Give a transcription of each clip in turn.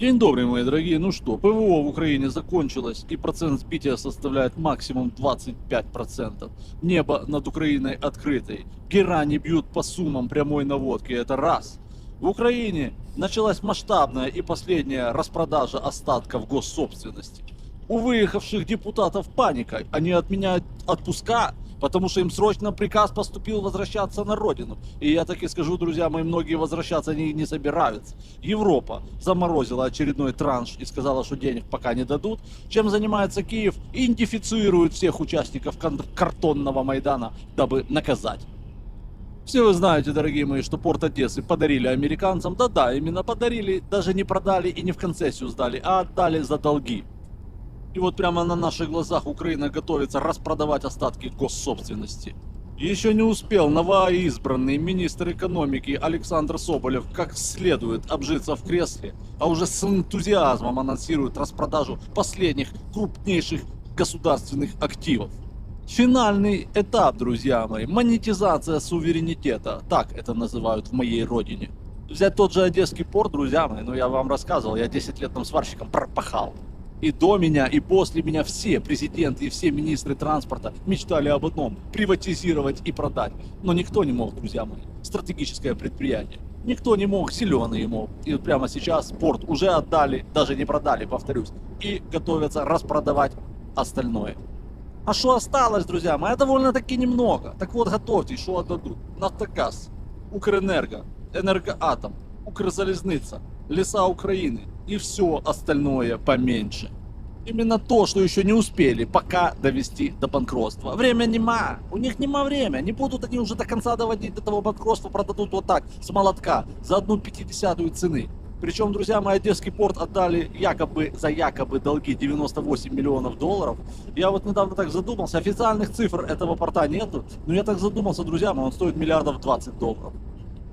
День добрый, мои дорогие. Ну что, ПВО в Украине закончилось, и процент сбития составляет максимум 25%. Небо над Украиной открытое. Герани бьют по суммам прямой наводки. Это раз. В Украине началась масштабная и последняя распродажа остатков госсобственности. У выехавших депутатов паника. Они отменяют отпуска, потому что им срочно приказ поступил возвращаться на родину. И я так и скажу, друзья мои, многие возвращаться не, не собираются. Европа заморозила очередной транш и сказала, что денег пока не дадут. Чем занимается Киев? Идентифицирует всех участников картонного Майдана, дабы наказать. Все вы знаете, дорогие мои, что порт Одессы подарили американцам. Да-да, именно подарили, даже не продали и не в концессию сдали, а отдали за долги. И вот прямо на наших глазах Украина готовится распродавать остатки госсобственности. Еще не успел новоизбранный министр экономики Александр Соболев как следует обжиться в кресле, а уже с энтузиазмом анонсирует распродажу последних крупнейших государственных активов. Финальный этап, друзья мои, монетизация суверенитета, так это называют в моей родине. Взять тот же Одесский порт, друзья мои, ну я вам рассказывал, я 10 лет там сварщиком пропахал. И до меня, и после меня все президенты и все министры транспорта мечтали об одном – приватизировать и продать. Но никто не мог, друзья мои. Стратегическое предприятие. Никто не мог, зеленые мог. И вот прямо сейчас порт уже отдали, даже не продали, повторюсь. И готовятся распродавать остальное. А что осталось, друзья мои, довольно-таки немного. Так вот, готовьтесь, что отдадут. Нафтогаз, Укрэнерго, Энергоатом, Укрзалезница, Леса Украины и все остальное поменьше. Именно то, что еще не успели пока довести до банкротства. Время нема, у них нема время, не будут они уже до конца доводить до того банкротства, продадут вот так, с молотка, за одну пятидесятую цены. Причем, друзья, мои Одесский порт отдали якобы за якобы долги 98 миллионов долларов. Я вот недавно так задумался, официальных цифр этого порта нету, но я так задумался, друзья мои, он стоит миллиардов 20 долларов.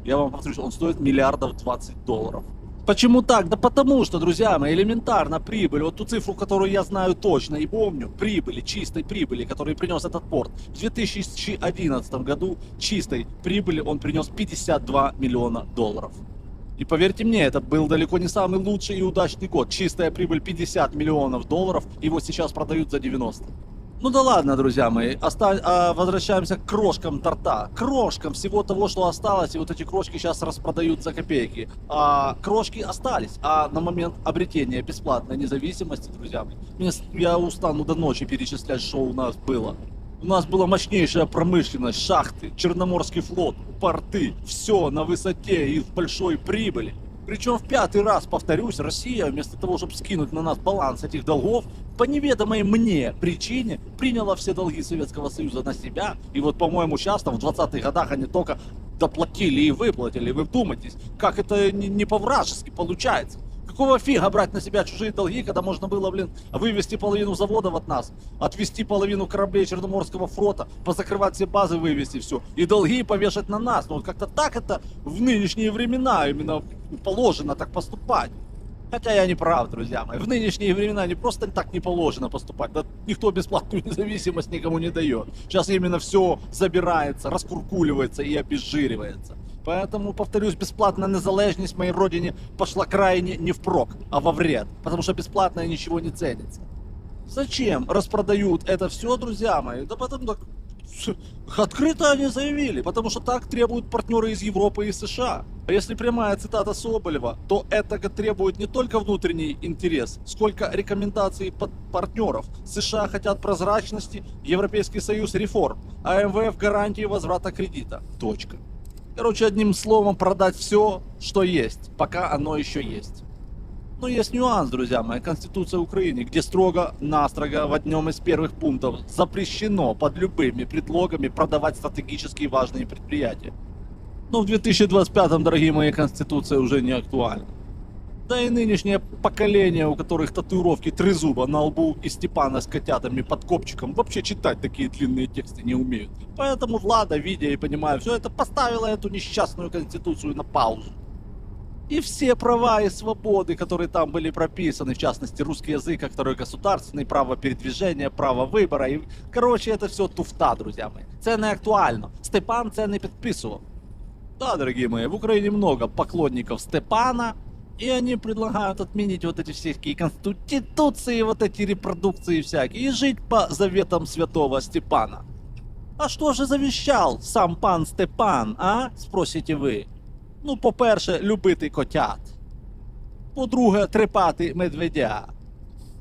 Я вам повторюсь, он стоит миллиардов 20 долларов. Почему так? Да потому что, друзья мои, элементарно прибыль, вот ту цифру, которую я знаю точно и помню, прибыли, чистой прибыли, которую принес этот порт. В 2011 году чистой прибыли он принес 52 миллиона долларов. И поверьте мне, это был далеко не самый лучший и удачный год. Чистая прибыль 50 миллионов долларов, его сейчас продают за 90. Ну да ладно, друзья мои, оста... а, возвращаемся к крошкам торта. Крошкам всего того, что осталось, и вот эти крошки сейчас распродают за копейки. А крошки остались, а на момент обретения бесплатной независимости, друзья мои, мне я устану до ночи перечислять, что у нас было. У нас была мощнейшая промышленность, шахты, Черноморский флот, порты, все на высоте и в большой прибыли. Причем в пятый раз, повторюсь, Россия, вместо того, чтобы скинуть на нас баланс этих долгов, по неведомой мне причине приняла все долги Советского Союза на себя. И вот, по-моему, сейчас, там, в 20-х годах они только доплатили и выплатили. Вы вдумайтесь, как это не, по-вражески получается. Какого фига брать на себя чужие долги, когда можно было, блин, вывести половину заводов от нас, отвести половину кораблей Черноморского флота, позакрывать все базы, вывести все, и долги повешать на нас. Ну, вот как-то так это в нынешние времена именно положено так поступать. Хотя я не прав, друзья мои. В нынешние времена не просто так не положено поступать. Да никто бесплатную независимость никому не дает. Сейчас именно все забирается, раскуркуливается и обезжиривается. Поэтому, повторюсь, бесплатная незалежность моей родине пошла крайне не впрок, а во вред. Потому что бесплатное ничего не ценится. Зачем распродают это все, друзья мои? Да потому так открыто они заявили, потому что так требуют партнеры из Европы и США. А если прямая цитата Соболева, то это требует не только внутренний интерес, сколько рекомендаций под партнеров. США хотят прозрачности, Европейский Союз реформ, а МВФ гарантии возврата кредита. Точка. Короче, одним словом, продать все, что есть, пока оно еще есть. Но есть нюанс, друзья мои, Конституция Украины, где строго-настрого в одном из первых пунктов запрещено под любыми предлогами продавать стратегически важные предприятия. Но в 2025, дорогие мои, Конституция уже не актуальна. Да и нынешнее поколение, у которых татуировки трезуба на лбу и Степана с котятами под копчиком, вообще читать такие длинные тексты не умеют. Поэтому Влада, видя и понимая все это, поставила эту несчастную конституцию на паузу. И все права и свободы, которые там были прописаны, в частности русский язык, как второй государственный, право передвижения, право выбора. И, короче, это все туфта, друзья мои. Це актуально. Степан це не підписував. Да, дорогие мои, в Украине много поклонников Степана, И они предлагают отменить вот эти всякие конституции, вот эти репродукции всякие, и жить по заветам святого Степана. А що же завіщав сам пан Степан, а? Спросите ви. Ну, по-перше, любити котят. По-друге, трепати медведя.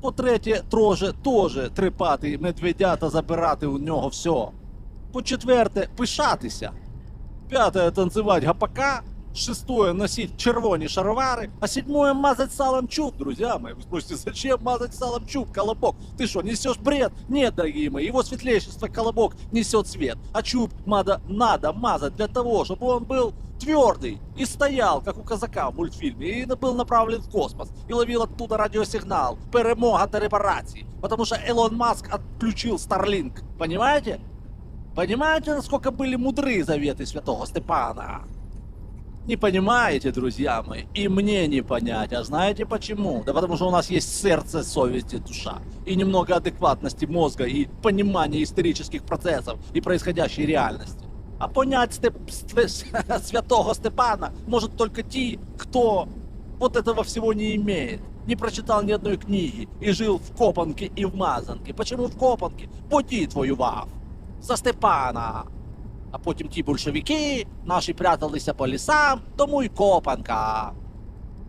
По-третє, троже теж трепати медведя та забирати у нього все. По-четверте, пишатися. П'яте, танцевать гапака. Шестое, носить червоні шаровари. А седьмое, мазать салом чуб. Друзья мои, вы спросите, зачем мазать салом чуб, Колобок? Ты что, несешь бред? Нет, дорогие мои, его светлейшество Колобок несет свет. А чуб надо, надо мазать для того, чтобы он был твердый и стоял, как у казака в мультфильме, и был направлен в космос, и ловил оттуда радиосигнал. Перемога до репараций. Потому что Элон Маск отключил Старлинг. Понимаете? Понимаете, насколько были мудры заветы святого Степана? Не понимаете, друзья мои, и мне не понять. А знаете почему? Да потому что у нас есть сердце, совесть и душа. И немного адекватности мозга и понимания исторических процессов и происходящей реальности. А понять Степ... Ст- святого Степана может только те, кто вот этого всего не имеет. Не прочитал ни одной книги и жил в Копанке и в Мазанке. Почему в Копанке? Бо дід воював. За Степана. А потім ті большевики наші пряталися по лісам, тому й Копанка.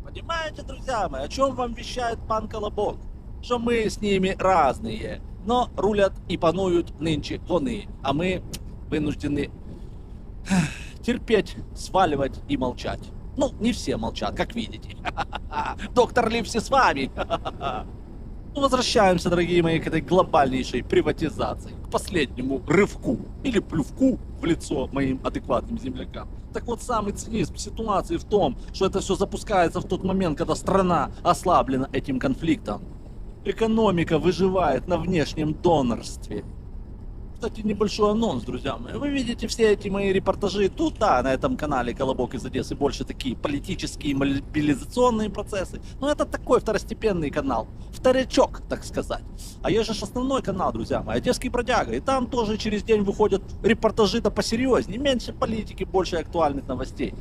Понимаете, друзья мои, о чем вам вещает пан Колобок? Що ми з ними разные, но рулят і панують нинче вони, а ми вынуждены терпеть, сваливать и молчать. Ну, не все молчат, как видите. Доктор Ливси с вами. Возвращаемся, дорогие мои, к этой глобальнейшей приватизации, к последнему рывку или плювку в лицо моим адекватным землякам. Так вот, самый цинизм ситуации в том, что это все запускается в тот момент, когда страна ослаблена этим конфликтом. Экономика выживает на внешнем донорстве. Кстати, небольшой анонс, друзья мои. Вы видите все эти мои репортажи тут, да, на этом канале Колобок из Одессы больше такие политические мобилизационные процессы. Но это такой второстепенный канал. Вторячок, так сказать. А есть же основной канал, друзья мои, Одесский бродяга. И там тоже через день выходят репортажи да посерьезнее. Меньше политики, больше актуальных новостей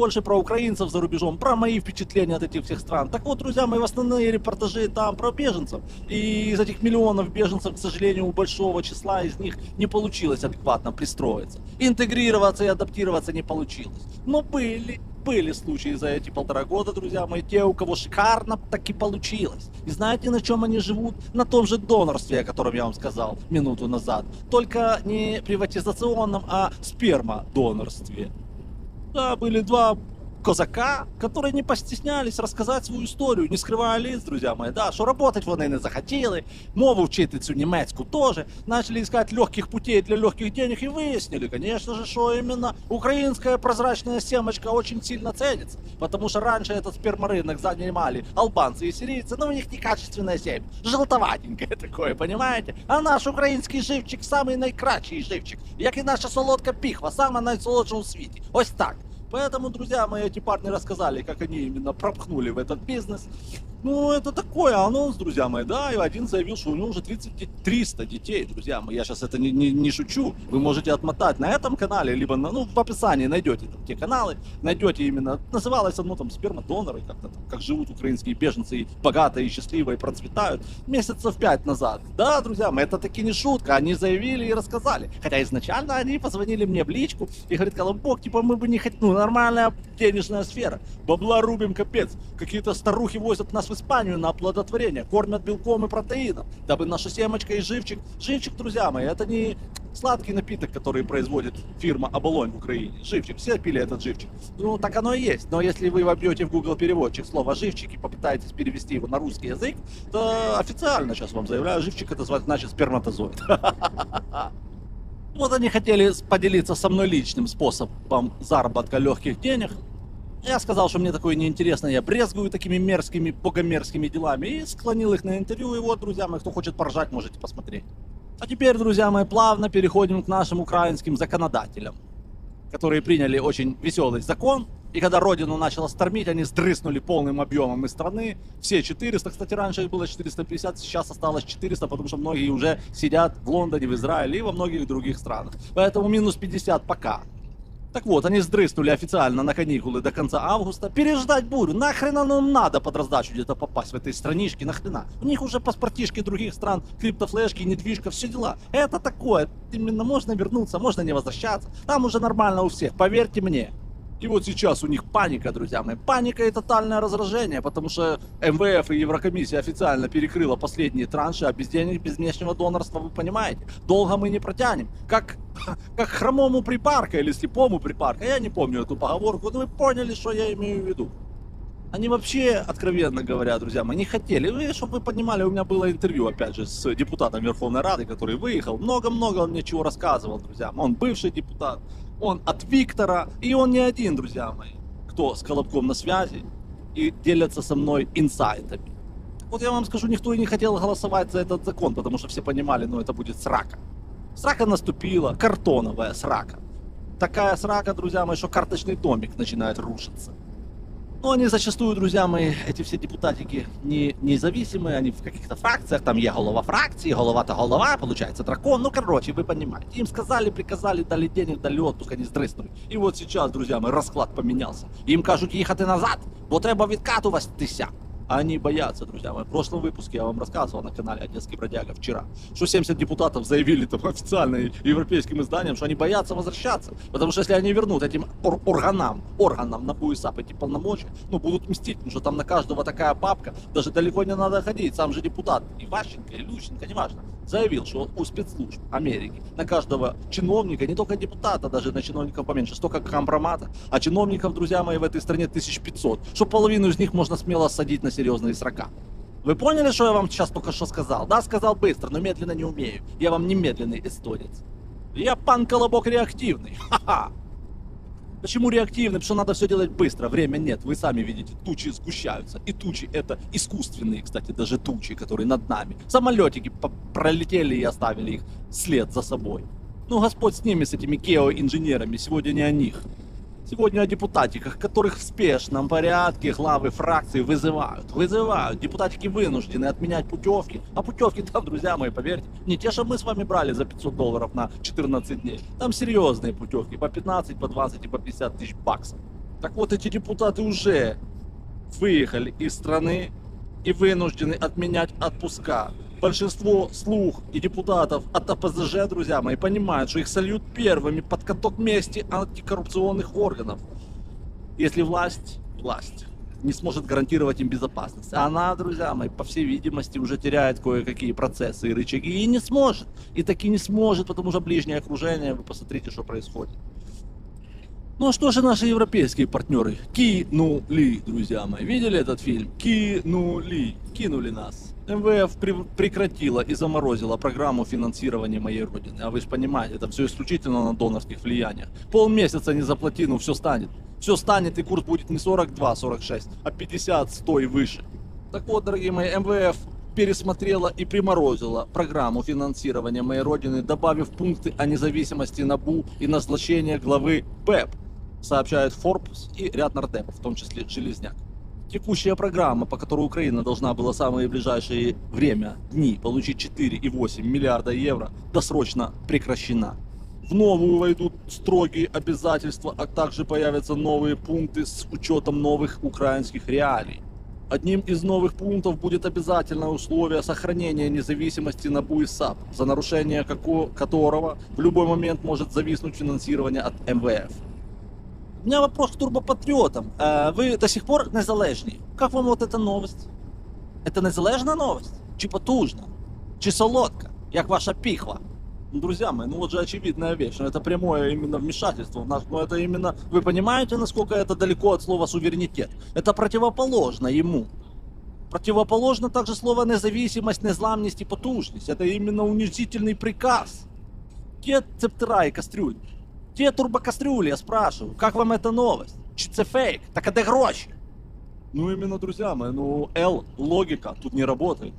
больше про украинцев за рубежом, про мои впечатления от этих всех стран. Так вот, друзья мои, основные репортажи там про беженцев. И из этих миллионов беженцев, к сожалению, у большого числа из них не получилось адекватно пристроиться. Интегрироваться и адаптироваться не получилось. Но были, были случаи за эти полтора года, друзья мои, те, у кого шикарно таки получилось. И знаете, на чем они живут? На том же донорстве, о котором я вам сказал минуту назад. Только не приватизационном, а спермодонорстве. Да, были два козака, которые не постеснялись розказати свою історію, не скривая лиц, друзья мои, да, що работать вони не захотіли, мову вчити цю німецьку тоже, начали искать легких путей для легких денег и выяснили, конечно же, что именно украинская прозрачная семочка очень сильно ценится, потому что раньше этот сперморынок занимали албанцы и сирийцы, но у них некачественная семя, желтоватенькое такое, понимаете? А наш український живчик самый найкращий живчик, як і наша солодка піхва, сама найсолодша у світі. Ось так. Поэтому, друзья мои, эти парни рассказали, как они именно пропхнули в этот бизнес. Ну, это такой анонс, друзья мои, да, и один заявил, что у него уже 30, де- 300 детей, друзья мои, я сейчас это не, не, не шучу, вы можете отмотать на этом канале, либо на, ну, в описании найдете там те каналы, найдете именно, называлось одно там спермодоноры, как-то там, как живут украинские беженцы, и богато и счастливо, и процветают, месяцев пять назад. Да, друзья мои, это таки не шутка, они заявили и рассказали, хотя изначально они позвонили мне в личку и говорят, Колобок, типа мы бы не хотели, ну, нормальная денежная сфера, бабла рубим капец, какие-то старухи возят нас в Испанию на оплодотворение, кормят белком и протеином, дабы наша семочка и живчик, живчик, друзья мои, это не сладкий напиток, который производит фирма Оболонь в Украине. Живчик, все пили этот живчик. Ну, так оно и есть. Но если вы вобьете в Google переводчик слово живчик и попытаетесь перевести его на русский язык, то официально сейчас вам заявляю, живчик это звать- значит сперматозоид. Вот они хотели поделиться со мной личным способом заработка легких денег. Я сказал, что мне такое неинтересно, я брезгую такими мерзкими, богомерзкими делами и склонил их на интервью. И вот, друзья мои, кто хочет поржать, можете посмотреть. А теперь, друзья мои, плавно переходим к нашим украинским законодателям, которые приняли очень веселый закон. И когда родину начала стормить, они сдрыснули полным объемом из страны. Все 400, кстати, раньше было 450, сейчас осталось 400, потому что многие уже сидят в Лондоне, в Израиле и во многих других странах. Поэтому минус 50 пока. Так вот, они сдрыснули официально на каникулы до конца августа. Переждать бурю. Нахрен оно надо под раздачу где-то попасть в этой страничке, нахрена? У них уже паспортишки других стран, криптофлешки, недвижка, все дела. Это такое. Именно можно вернуться, можно не возвращаться. Там уже нормально у всех, поверьте мне. И вот сейчас у них паника, друзья мои. Паника и тотальное раздражение, потому что МВФ и Еврокомиссия официально перекрыла последние транши, а без денег, без внешнего донорства, вы понимаете, долго мы не протянем. Как, как хромому припарка или слепому припарка, я не помню эту поговорку, но вы поняли, что я имею в виду. Они вообще, откровенно говоря, друзья мои, не хотели. Вы, чтобы вы понимали, у меня было интервью, опять же, с депутатом Верховной Рады, который выехал. Много-много он мне чего рассказывал, друзья. Он бывший депутат, он от Виктора, и он не один, друзья мои, кто с Колобком на связи и делятся со мной инсайтами. Вот я вам скажу, никто и не хотел голосовать за этот закон, потому что все понимали, ну это будет срака. Срака наступила, картоновая срака. Такая срака, друзья мои, что карточный домик начинает рушиться. Но они зачастую, друзья мои, эти все депутатики не независимые, они в каких-то фракциях, там я голова фракции, голова-то голова, получается дракон, ну короче, вы понимаете. Им сказали, приказали, дали денег, дали отпуск, они здриснули. И вот сейчас, друзья мои, расклад поменялся. Им кажуть їхати назад, бо треба відкатуватися. Они боятся, друзья мои. В прошлом выпуске я вам рассказывал на канале Одесский бродяга вчера, что 70 депутатов заявили там официально европейским изданиям, что они боятся возвращаться. Потому что если они вернут этим ор- органам, органам на БУСАП эти полномочия, ну, будут мстить, потому что там на каждого такая папка, даже далеко не надо ходить. Сам же депутат, Иващенко, и Лющенко, неважно, заявил, что у спецслужб Америки на каждого чиновника, не только депутата, даже на чиновников поменьше, столько компромата, а чиновников, друзья мои, в этой стране 1500, что половину из них можно смело садить на серьезные срока. Вы поняли, что я вам сейчас только что сказал? Да, сказал быстро, но медленно не умею. Я вам не медленный эстонец. Я пан Колобок реактивный. Ха-ха. Почему реактивный? Потому что надо все делать быстро, время нет. Вы сами видите, тучи сгущаются. И тучи это искусственные, кстати, даже тучи, которые над нами. Самолетики пролетели и оставили их след за собой. Ну, Господь с ними, с этими геоинженерами. Сегодня не о них. Сегодня о депутатиках, которых в спешном порядке главы фракции вызывают. Вызывают. Депутатики вынуждены отменять путевки. А путевки там, друзья мои, поверьте, не те, что мы с вами брали за 500 долларов на 14 дней. Там серьезные путевки. По 15, по 20 и по 50 тысяч баксов. Так вот, эти депутаты уже выехали из страны и вынуждены отменять отпуска. Большинство слух и депутатов от АПЗЖ, друзья мои, понимают, что их сольют первыми под каток мести антикоррупционных органов. Если власть, власть не сможет гарантировать им безопасность. А она, друзья мои, по всей видимости, уже теряет кое-какие процессы и рычаги. И не сможет. И таки не сможет, потому что ближнее окружение, вы посмотрите, что происходит. Ну а что же наши европейские партнеры? Кинули, друзья мои. Видели этот фильм? Кинули. Кинули нас. МВФ прекратила и заморозила программу финансирования моей родины. А вы же понимаете, это все исключительно на донорских влияниях. Полмесяца не заплати, ну все станет. Все станет и курс будет не 42-46, а 50-100 и выше. Так вот, дорогие мои, МВФ пересмотрела и приморозила программу финансирования моей родины, добавив пункты о независимости НАБУ и назначение главы БЭП, сообщает Forbes и ряд нардепов, в том числе Железняк. Текущая программа, по которой Украина должна была в самое ближайшее время, дни, получить 4,8 миллиарда евро, досрочно прекращена. В новую войдут строгие обязательства, а также появятся новые пункты с учетом новых украинских реалий. Одним из новых пунктов будет обязательное условие сохранения независимости НАБУ и за нарушение како- которого в любой момент может зависнуть финансирование от МВФ. У меня вопрос к турбопатріотам. Е, ви до сих пор незалежні. Як вам от эта новость? Это незалежна новость? Чи потужна? Чи солодка? Як ваша пихва? Ну, друзья мои, ну вот же очевидная вещь, это прямое именно вмешательство в наш, но это именно, вы понимаете, насколько это далеко от слова суверенитет? Это противоположно ему. Противоположно также слово независимость, незламность и потужность. Это именно унизительный приказ. Где цептера и кастрюль? Где турбокастрюли, я спрашиваю? Как вам эта новость? Чи це фейк? Так а де гроші? Ну именно, друзья мои, ну L, логика тут не работает.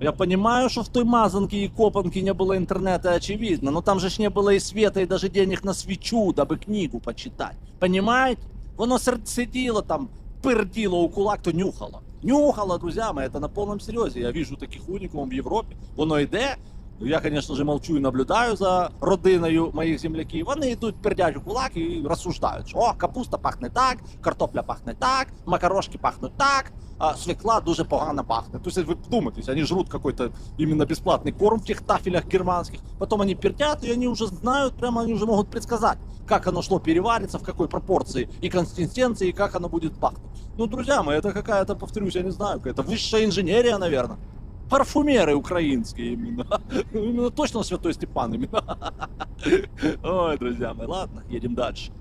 Я понимаю, что в той мазанке и копанке не было интернета, очевидно, но там же ж не было и света, и даже денег на свечу, дабы книгу почитать. Понимаете? Воно сер- сиділо там, перділо у кулак, то нюхало. Нюхало, друзья мои, это на полном серьезе. Я вижу таких уникумов в Европе. Воно йде, Я, конечно же, молчу і наблюдаю за родиною моїх земляків. Вони йдуть, пердять у кулак і розсуждають, що о, капуста пахне так, картопля пахне так, макарошки пахнуть так, а свекла дуже погано пахнет. То есть вы вдумайтесь, они жрут какой-то именно бесплатный корм в тех тафелях германских, потом они пердят, и они уже знают, прямо они уже могут предсказать, как оно шло переварится, в какой пропорции и консистенции, и как оно будет пахнуть. Ну, друзья мои, это какая-то, повторюсь, я не знаю, какая-то высшая инженерия, наверное. Парфумеры украинские именно. Именно точно Святой Степан именно. Ой, друзья мои, ладно, едем дальше.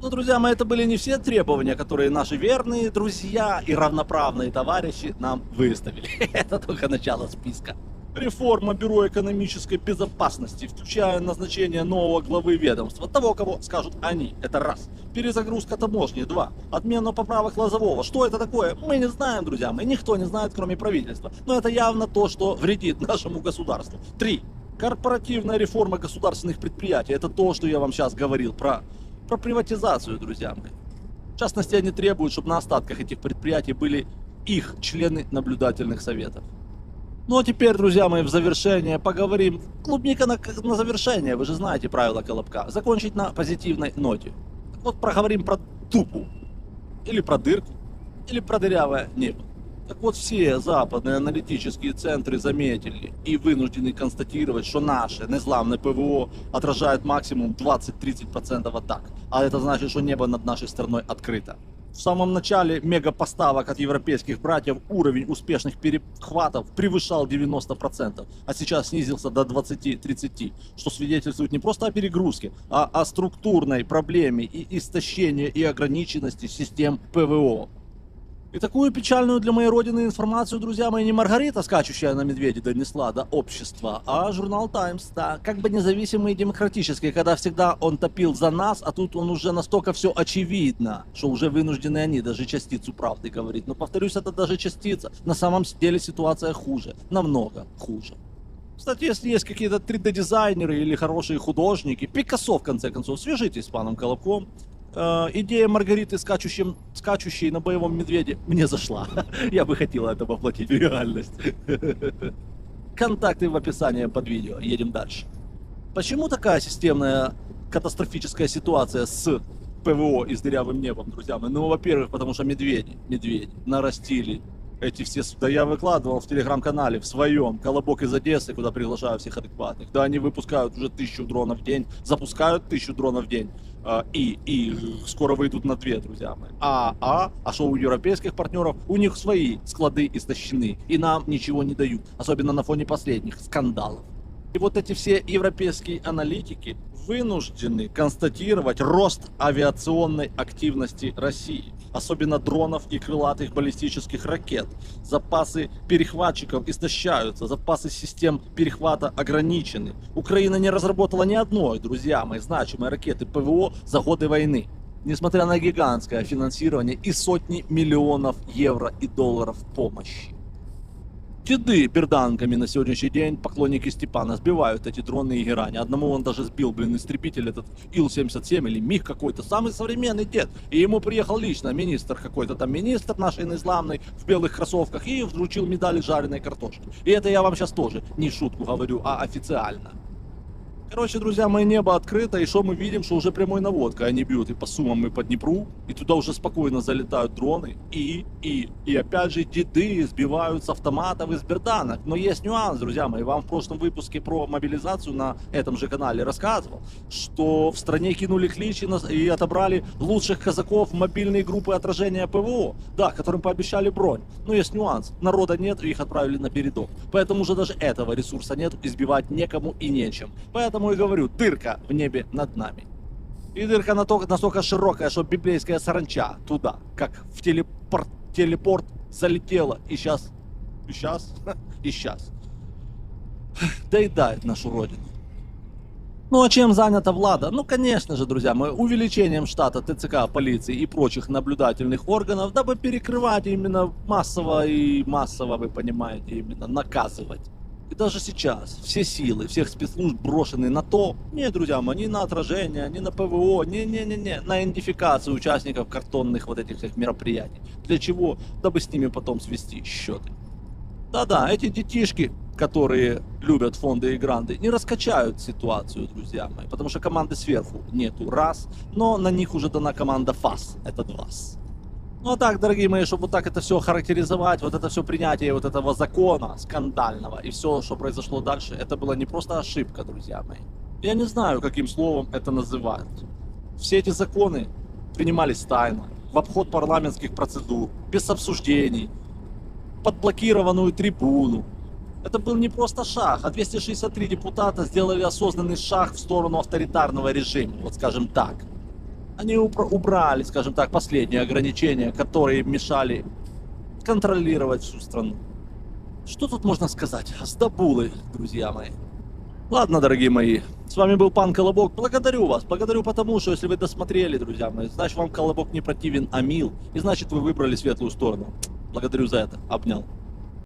Ну, друзья мои, это были не все требования, которые наши верные друзья и равноправные товарищи нам выставили. Это только начало списка. Реформа Бюро экономической безопасности, включая назначение нового главы ведомства, того, кого скажут они, это раз. Перезагрузка таможни, два. Отмена поправок Лозового. Что это такое? Мы не знаем, друзья мои, никто не знает, кроме правительства. Но это явно то, что вредит нашему государству. Три. Корпоративная реформа государственных предприятий. Это то, что я вам сейчас говорил про, про приватизацию, друзья мои. В частности, они требуют, чтобы на остатках этих предприятий были их члены наблюдательных советов. Ну а теперь, друзья мои, в завершение поговорим. Клубника на, на завершение, вы же знаете правила Колобка. Закончить на позитивной ноте. Вот проговорим про тупу. Или про дырку. Или про дырявое небо. Так вот, все западные аналитические центры заметили и вынуждены констатировать, что наше незламное ПВО отражает максимум 20-30% атак. А это значит, что небо над нашей страной открыто. В самом начале мегапоставок от европейских братьев уровень успешных перехватов превышал 90%, а сейчас снизился до 20-30%, что свидетельствует не просто о перегрузке, а о структурной проблеме и истощении и ограниченности систем ПВО. И такую печальную для моей родины информацию, друзья мои, не Маргарита, скачущая на медведе, донесла до общества, а журнал Times, да, как бы независимый и демократический, когда всегда он топил за нас, а тут он уже настолько все очевидно, что уже вынуждены они даже частицу правды говорить. Но повторюсь, это даже частица. На самом деле ситуация хуже, намного хуже. Кстати, если есть какие-то 3D-дизайнеры или хорошие художники, Пикассо, в конце концов, свяжитесь с паном Колобком. Э, идея Маргариты, скачущим, скачущей на боевом медведе, мне зашла. Я бы хотела это воплотить в реальность. Контакты в описании под видео. Едем дальше. Почему такая системная катастрофическая ситуация с ПВО и с дырявым небом, друзья мои? Ну, во-первых, потому что медведи, медведи нарастили эти все... Да я выкладывал в телеграм-канале, в своем, Колобок из Одессы, куда приглашаю всех адекватных. Да, они выпускают уже тысячу дронов в день, запускают тысячу дронов в день. А, и, и скоро выйдут на две, друзья мои. А, а, а что у европейских партнеров? У них свои склады истощены, и нам ничего не дают, особенно на фоне последних скандалов. И вот эти все европейские аналитики вынуждены констатировать рост авиационной активности России, особенно дронов и крылатых баллистических ракет. Запасы перехватчиков истощаются, запасы систем перехвата ограничены. Украина не разработала ни одной, друзья мои, значимой ракеты ПВО за годы войны. Несмотря на гигантское финансирование и сотни миллионов евро и долларов помощи. Деды берданками на сегодняшний день поклонники Степана сбивают эти дроны и герани. Одному он даже сбил, блин, истребитель этот Ил-77 или МиГ какой-то, самый современный дед. И ему приехал лично министр какой-то там, министр нашей исламной в белых кроссовках и вручил медали жареной картошки. И это я вам сейчас тоже не шутку говорю, а официально. Короче, друзья, мои небо открыто, и что мы видим, что уже прямой наводка. Они бьют и по Сумам, и по Днепру, и туда уже спокойно залетают дроны. И, и, и опять же деды сбивают с автоматов из берданок. Но есть нюанс, друзья мои. Вам в прошлом выпуске про мобилизацию на этом же канале рассказывал, что в стране кинули клич и отобрали лучших казаков мобильные группы отражения ПВО. Да, которым пообещали бронь. Но есть нюанс. Народа нет, и их отправили на передок. Поэтому уже даже этого ресурса нет, избивать некому и нечем. Поэтому Поэтому и говорю, дырка в небе над нами. И дырка настолько широкая, что библейская саранча туда, как в телепорт, телепорт залетела. И сейчас, и сейчас, и сейчас. Доедает нашу родину. Ну а чем занята влада? Ну, конечно же, друзья мои, увеличением штата ТЦК, полиции и прочих наблюдательных органов, дабы перекрывать именно массово и массово, вы понимаете, именно наказывать и даже сейчас все силы всех спецслужб брошены на то, не, друзья мои, не на отражение, не на ПВО, не-не-не-не, на идентификацию участников картонных вот этих всех мероприятий. Для чего? Дабы с ними потом свести счеты. Да-да, эти детишки которые любят фонды и гранды, не раскачают ситуацию, друзья мои. Потому что команды сверху нету, раз. Но на них уже дана команда ФАС, это два. Ну а так, дорогие мои, чтобы вот так это все характеризовать, вот это все принятие вот этого закона скандального и все, что произошло дальше, это была не просто ошибка, друзья мои. Я не знаю, каким словом это называют. Все эти законы принимались тайно, в обход парламентских процедур, без обсуждений, под блокированную трибуну. Это был не просто шаг, а 263 депутата сделали осознанный шаг в сторону авторитарного режима, вот скажем так. Они убрали, скажем так, последние ограничения, которые мешали контролировать всю страну. Что тут можно сказать? Сдобулы, друзья мои. Ладно, дорогие мои, с вами был Пан Колобок. Благодарю вас. Благодарю потому, что если вы досмотрели, друзья мои, значит вам Колобок не противен, а мил. И значит вы выбрали светлую сторону. Благодарю за это. Обнял.